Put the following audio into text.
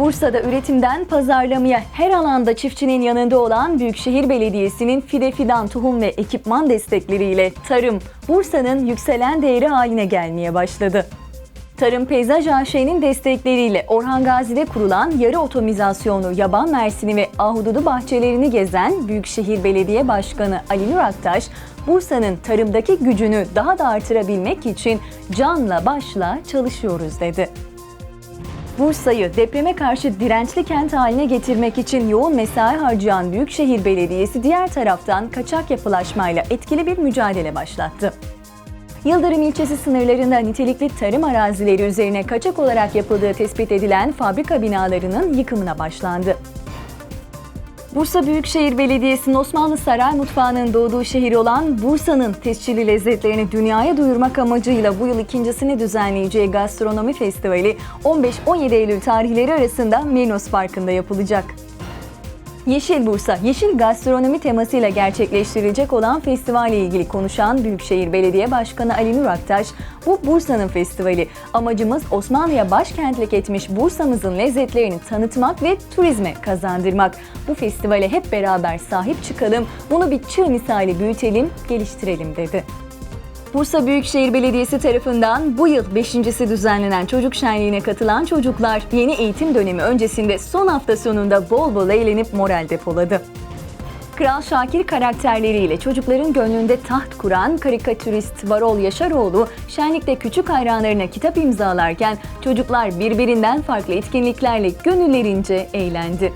Bursa'da üretimden pazarlamaya her alanda çiftçinin yanında olan Büyükşehir Belediyesi'nin fide fidan, tohum ve ekipman destekleriyle tarım Bursa'nın yükselen değeri haline gelmeye başladı. Tarım Peyzaj AŞ'nin destekleriyle Orhan Gazi'de kurulan yarı otomizasyonlu yaban mersini ve ahududu bahçelerini gezen Büyükşehir Belediye Başkanı Ali Nur Aktaş, Bursa'nın tarımdaki gücünü daha da artırabilmek için canla başla çalışıyoruz dedi. Bursa'yı depreme karşı dirençli kent haline getirmek için yoğun mesai harcayan Büyükşehir Belediyesi diğer taraftan kaçak yapılaşmayla etkili bir mücadele başlattı. Yıldırım ilçesi sınırlarında nitelikli tarım arazileri üzerine kaçak olarak yapıldığı tespit edilen fabrika binalarının yıkımına başlandı. Bursa Büyükşehir Belediyesi'nin Osmanlı Saray Mutfağı'nın doğduğu şehir olan Bursa'nın tescilli lezzetlerini dünyaya duyurmak amacıyla bu yıl ikincisini düzenleyeceği Gastronomi Festivali 15-17 Eylül tarihleri arasında Merinos Parkı'nda yapılacak. Yeşil Bursa, yeşil gastronomi temasıyla gerçekleştirilecek olan festivalle ilgili konuşan Büyükşehir Belediye Başkanı Ali Nur Aktaş, bu Bursa'nın festivali. Amacımız Osmanlı'ya başkentlik etmiş Bursa'mızın lezzetlerini tanıtmak ve turizme kazandırmak. Bu festivale hep beraber sahip çıkalım, bunu bir çığ misali büyütelim, geliştirelim dedi. Bursa Büyükşehir Belediyesi tarafından bu yıl beşincisi düzenlenen çocuk şenliğine katılan çocuklar yeni eğitim dönemi öncesinde son hafta sonunda bol bol eğlenip moral depoladı. Kral Şakir karakterleriyle çocukların gönlünde taht kuran karikatürist Varol Yaşaroğlu şenlikte küçük hayranlarına kitap imzalarken çocuklar birbirinden farklı etkinliklerle gönüllerince eğlendi.